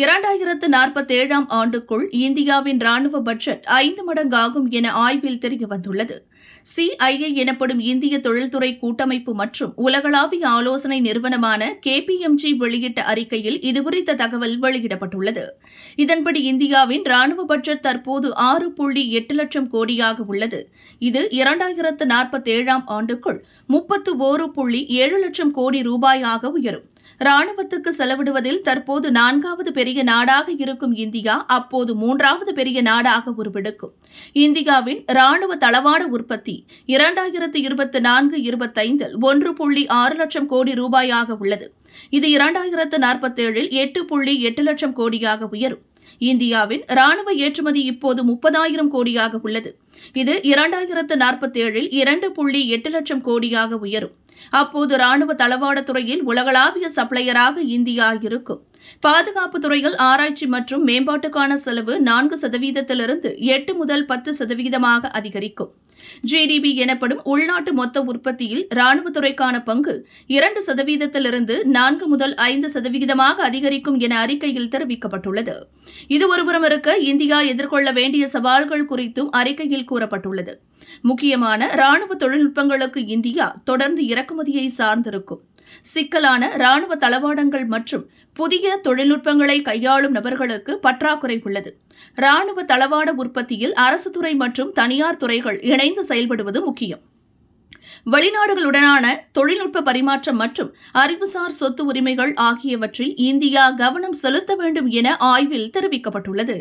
இரண்டாயிரத்து நாற்பத்தேழாம் ஆண்டுக்குள் இந்தியாவின் ராணுவ பட்ஜெட் ஐந்து மடங்காகும் என ஆய்வில் தெரியவந்துள்ளது. சிஐஏ எனப்படும் இந்திய தொழில்துறை கூட்டமைப்பு மற்றும் உலகளாவிய ஆலோசனை நிறுவனமான கேபிஎம்ஜி வெளியிட்ட அறிக்கையில் இதுகுறித்த தகவல் வெளியிடப்பட்டுள்ளது. இதன்படி இந்தியாவின் ராணுவ பட்ஜெட் தற்போது ஆறு புள்ளி எட்டு லட்சம் கோடியாக உள்ளது. இது இரண்டாயிரத்து நாற்பத்தேழாம் ஆண்டுக்குள் முப்பத்து ஓரு புள்ளி ஏழு லட்சம் கோடி ரூபாயாக உயரும். ராணுவத்துக்கு செலவிடுவதில் தற்போது நான்காவது பெரிய நாடாக இருக்கும் இந்தியா அப்போது மூன்றாவது பெரிய நாடாக உருவெடுக்கும். இந்தியாவின் ராணுவ தளவாட உற்பத்தி இரண்டாயிரத்து இருபத்தி நான்கு இருபத்தைந்தில் ஒன்று புள்ளி ஆறு லட்சம் கோடி ரூபாயாக உள்ளது. இது இரண்டாயிரத்து நாற்பத்தேழில் எட்டு புள்ளி எட்டு லட்சம் கோடியாக உயரும். இந்தியாவின் ராணுவ ஏற்றுமதி இப்போது முப்பதாயிரம் கோடியாக உள்ளது. இது இரண்டாயிரத்து நாற்பத்தேழில் இரண்டு புள்ளி எட்டு லட்சம் கோடியாக உயரும். அப்போது ராணுவ தளவாட துறையில் உலகளாவிய சப்ளையராக இந்தியா இருக்கும். பாதுகாப்பு துறையில் ஆராய்ச்சி மற்றும் மேம்பாட்டுக்கான செலவு நான்கு சதவீதத்திலிருந்து எட்டு முதல் பத்து சதவீதமாக அதிகரிக்கும். ஜிடிபி எனப்படும் உள்நாட்டு மொத்த உற்பத்தியில் ராணுவத்துறைக்கான பங்கு இரண்டு சதவீதத்திலிருந்து நான்கு முதல் ஐந்து சதவிகிதமாக அதிகரிக்கும் என அறிக்கையில் தெரிவிக்கப்பட்டுள்ளது. இது ஒருபுறம் இருக்க இந்தியா எதிர்கொள்ள வேண்டிய சவால்கள் குறித்தும் அறிக்கையில் கூறப்பட்டுள்ளது. முக்கியமான ராணுவ தொழில்நுட்பங்களுக்கு இந்தியா தொடர்ந்து இறக்குமதியை சார்ந்திருக்கும். சிக்கலான ராணுவ தளவாடங்கள் மற்றும் புதிய தொழில்நுட்பங்களை கையாளும் நபர்களுக்கு பற்றாக்குறை உள்ளது. ராணுவ தளவாட உற்பத்தியில் அரசு துறை மற்றும் தனியார் துறைகள் இணைந்து செயல்படுவது முக்கியம். வெளிநாடுகளுடனான தொழில்நுட்ப பரிமாற்றம் மற்றும் அறிவுசார் சொத்து உரிமைகள் ஆகியவற்றில் இந்தியா கவனம் செலுத்த வேண்டும் என ஆய்வில் தெரிவிக்கப்பட்டுள்ளது.